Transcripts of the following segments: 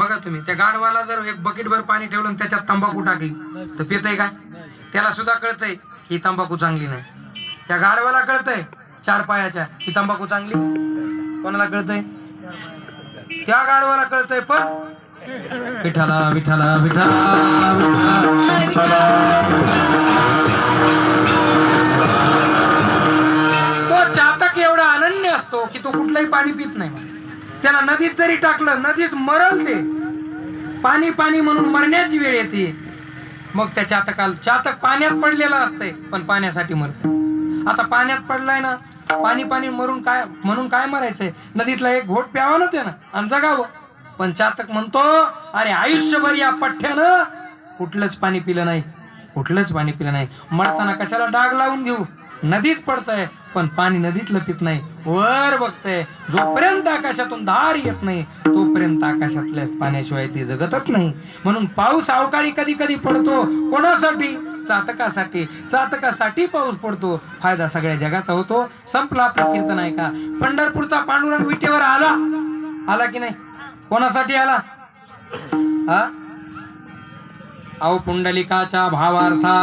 बघा तुम्ही त्या गाढवाला जर एक बकेटभर पाणी ठेवलं त्याच्यात तंबाखू टाकली तर पितय काय त्याला सुद्धा कळतंय ही तंबाखू चांगली नाही. त्या गाढवाला कळतंय चार पायाच्या ही तंबाखू चांगली. कोणाला कळतंय? त्या गाढवाला कळतंय पण विठाला विठाला विठाला तो चातक एवढा अनन्य असतो की तो कुठलंही पाणी पित नाही. त्याला नदीत जरी टाकलं नदीत मरल ते. पाणी पाणी म्हणून मरण्याची वेळ येते. मग त्या चातकाला चातक पाण्यात पडलेला असतंय पण पाण्यासाठी मरत आता पाण्यात पडलाय ना पाणी पाणी मरून काय म्हणून काय मरायचंय? नदीतला एक घोट प्यावा ना त्यानं आणि जगावं. पण चातक म्हणतो अरे आयुष्यभर या पठ्ठ्यानं कुठलंच पाणी पिलं नाही कुठलंच पाणी पिलं नाही. मरताना कशाला डाग लावून घेऊ? नदीत पडतंय. पण पाणी नदीतलं पित नाही. वर बघतंय जोपर्यंत आकाशातून धार येत नाही तोपर्यंत आकाशातल्या पाण्याशिवाय ते जगतच नाही. म्हणून पाऊस अवकाळी कधी कधी पडतो. कोणासाठी? चातकासाठी. चातकासाठी पाऊस पडतो. फायदा सगळ्या जगाचा होतो. संपला आपलं कीर्तन आहे का पंढरपूरचा पांडुरंग विटेवर आला. आला की नाही? कोणासाठी आला? हा अहो पुंडलिकाच्या भावार्था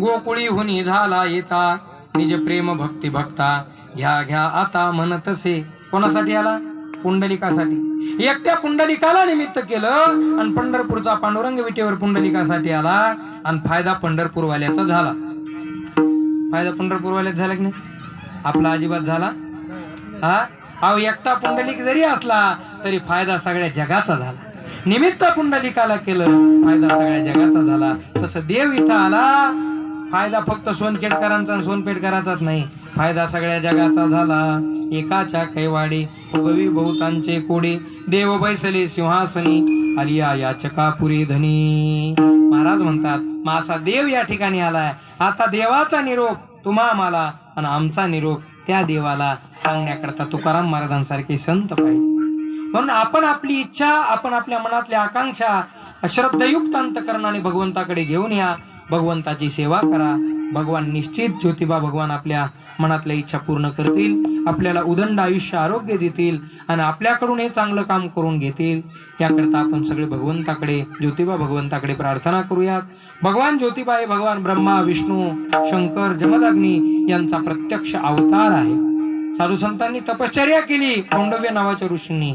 गोकुळी हुनी झाला येता. निज प्रेम भक्ती भक्ता घ्या घ्या आता म्हणतसे कोणासाठी आला? पुंडलिकासाठी. एकट्या पुंडलिकाला निमित्त केलं आणि पंढरपूरचा पांडुरंग विटेवर पुंडलिकासाठी आला आणि फायदा पंढरपूरवाल्याचा झाला. फायदा पंढरपूरवाल्याचा झाला की नाही? आपला अजिबात झाला? हा? अहो एकटा पुंडलिक जरी असला तरी फायदा सगळ्या जगाचा झाला. निमित्त पुंडलिकाला केलं फायदा सगळ्या जगाचा झाला. तसं देव इथं आला फायदा फक्त सोनखेडकरांचा सोनपेटकरांचाच नाही. फायदा सगळ्या जगाचा झाला. एकाच्या कैवाडी कवी बहुतांचे कोडे. देव बैसले सिंहासनी. आलिया याचकापुरी धनी. महाराज म्हणतात मासा देव या ठिकाणी आलाय. आता देवाचा निरोप तुम्हा आम्हाला आणि आमचा निरोप त्या देवाला सांगण्याकरता तुकाराम महाराजांसारखे संत पाहिजे. म्हणून आपण आपली इच्छा आपण आपल्या मनातल्या आकांक्षा श्रद्धयुक्त अंतकरणाने भगवंताकडे घेऊन या. भगवंताची सेवा करा. भगवान निश्चित ज्योतिबा भगवान आपल्या मनातल्या इच्छा पूर्ण करतील आपल्याला उदंड आयुष्य आरोग्य देतील आणि आपल्याकडून हे चांगलं काम करून घेतील. याकरता आपण सगळे भगवंताकडे ज्योतिबा भगवंताकडे प्रार्थना करूयात. भगवान ज्योतिबा हे भगवान ब्रह्मा विष्णू शंकर जमदाग्नी यांचा प्रत्यक्ष अवतार आहे. साधू संतांनी तपश्चर्या केली. कौंडव्य नावाच्या ऋषींनी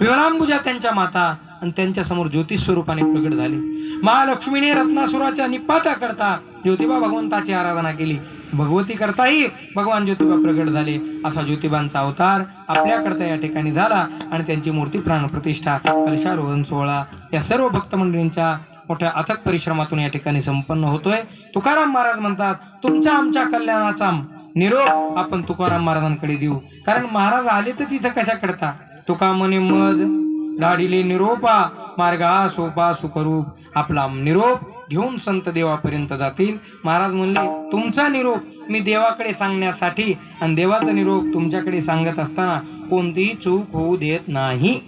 विमलांबुजा त्यांच्या माता आणि त्यांच्यासमोर ज्योतिष स्वरूपाने प्रगट झाले. महालक्ष्मीने रत्नासुराच्या निपाता करता ज्योतिबा भगवंताची आराधना केली. भगवती करताही भगवान ज्योतिबा प्रगट झाले. असा ज्योतिबांचा अवतार आपल्याकरता या ठिकाणी झाला आणि त्यांची मूर्ती प्राण प्रतिष्ठा कलशारोहण सोहळा या सर्व भक्त मंडळींच्या मोठ्या अथक परिश्रमातून या ठिकाणी संपन्न होतोय. तुकाराम महाराज म्हणतात तुमच्या आमच्या कल्याणाचा निरोप आपण तुकाराम महाराजांकडे देऊ. कारण महाराज आले तर तिथं कशा करता तुका म्हणे मज दाढीले निरोपा मार्गा सोपा सुखरूप. आपला निरोप घेऊन संत देवापर्यंत जातील. महाराज म्हणले तुमचा निरोप मी देवाकडे सांगण्यासाठी आणि देवाचा निरोप तुमच्याकडे सांगत असताना कोणतीही चूक होऊ देत नाही.